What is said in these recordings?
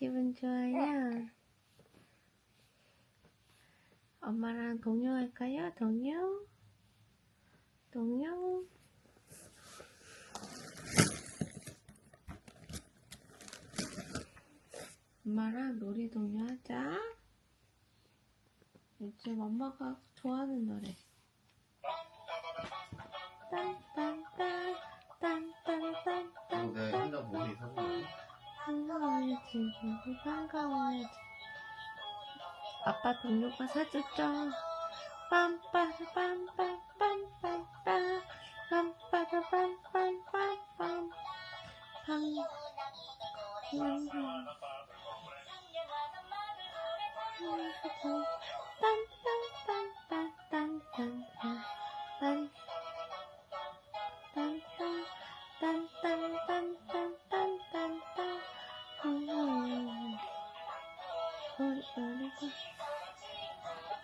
기분 좋아요? 엄마랑 동요 할까요? 동요? 동요? 엄마랑 놀이 동요 하자. 요즘 엄마가 좋아하는 노래. apa tunjuk pas saja pam pam pam pam pam pam pam pam pam pam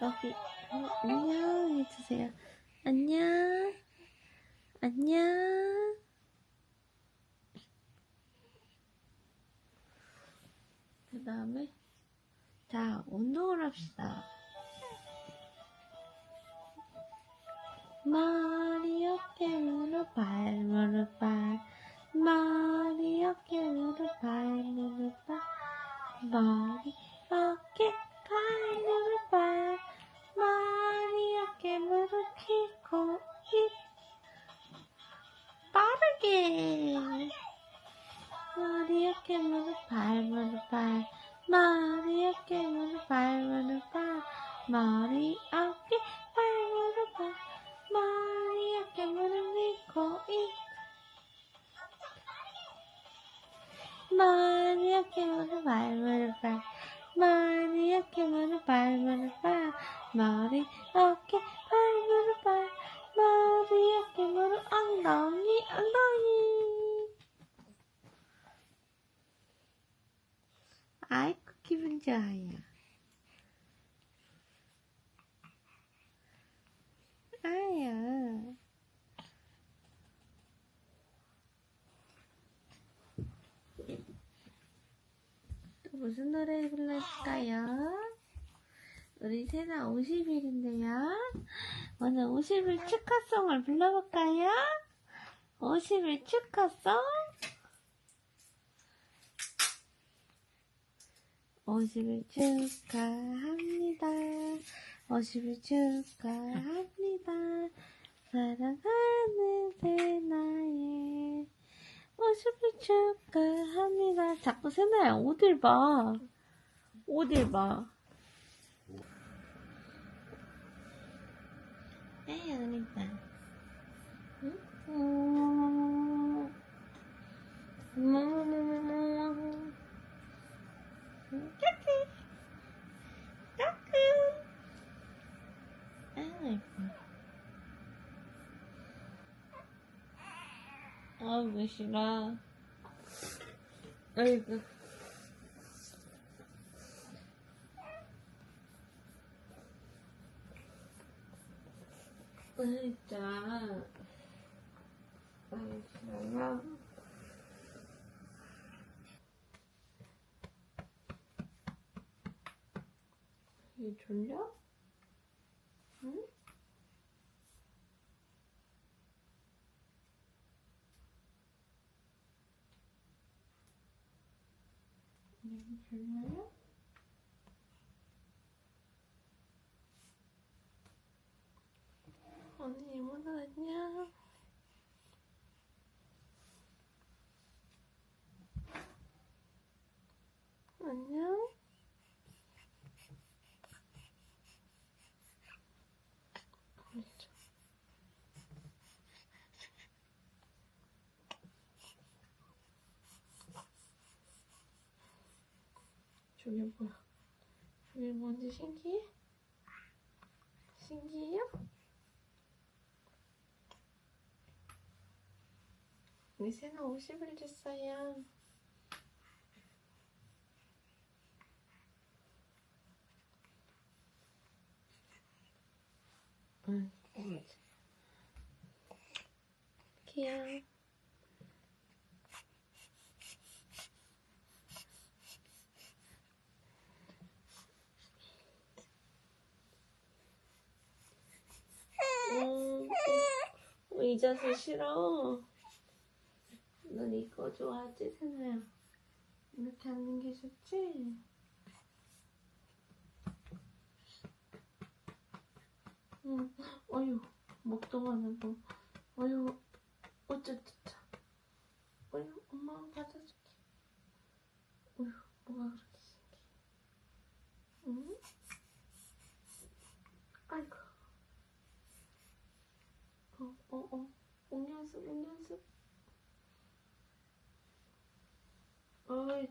여기 어, 안녕 해주세요. 안녕. 안녕. 그 다음에 자 운동을 합시다. 머리 어깨 무릎 발 i came on a fire, on a fire. Maria came on a fire, on a fire. Maria okay, fire, 무슨 노래 불러줄까요? 우리 세나 50일인데요. 오늘 50일 축하송을 불러볼까요? 50일 축하송? 50일 축하합니다. 50일 축하합니다. 사랑하는 세나의 50일 축하합니다. 자꾸 세나야, 어딜 봐. 어딜 봐. 에이, 어린다. 응? 음, 음, 까꿍. 까꿍. 아이고, 예뻐. 아이고, 싫어. 아이고. 진짜. 아이, 싫어요. 얘 졸려? 응? 얘 졸려요? 언니 이모도 안녕. 안녕. 저게 뭐야? 저게 뭔지 신기해? 신기해요? 우리 새는 50일 됐어요. 응, 귀여워. 이 자세 싫어. 넌 이거 좋아하지, 세나야? 이렇게 앉는 게 좋지? 응, 어휴, 목도 하는 거. 어휴, 어쩌쩌쩌. 어휴, 엄마가 받아줄게. 어휴, 뭐가 그렇게 신기해. 응? 아이고. 어, 어, 어. 옹연습, 옹연습. 어이,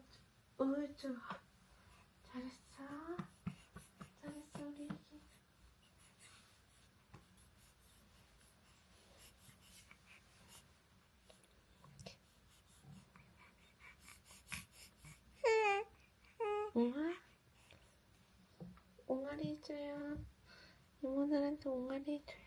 어이, 좋아. 잘했어. 잘했어, 우리 애기. 옹아? 옹알이 해줘요. 이모들한테 옹알이 해줘요.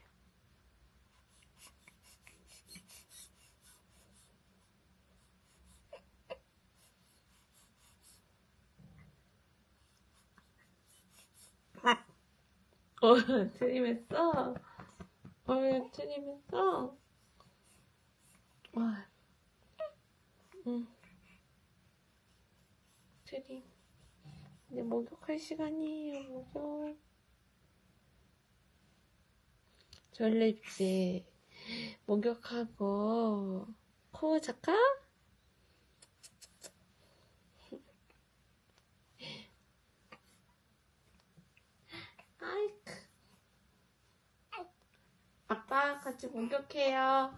어, 트림했어? 어, 트림했어? 와, 응. 트림. 이제 목욕할 시간이에요, 목욕. 졸립지? 목욕하고, 코 잠깐? 아이쿠. 아빠 같이 목욕해요.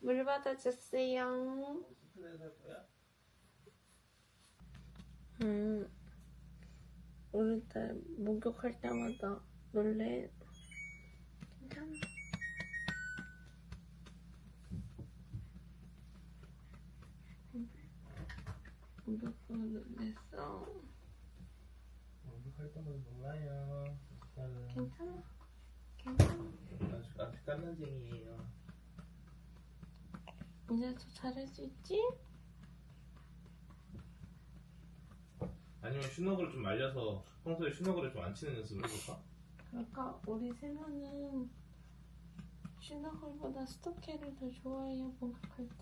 물 받아줬어요. 음, 오늘따라 목욕할 때마다 놀래. 괜찮아. 목욕하고 놀랬어. 목욕할 때마다 놀라요. 괜찮아. 괜찮아. 아주 아주 깐난쟁이에요. 이제 더 잘할 수 있지? 아니면 슈너그를 좀 말려서 평소에 슈너그를 좀 안 치는 연습을 해볼까? 그러니까 우리 세나는 슈너걸보다 스토케를 더 좋아해요 목욕할 때.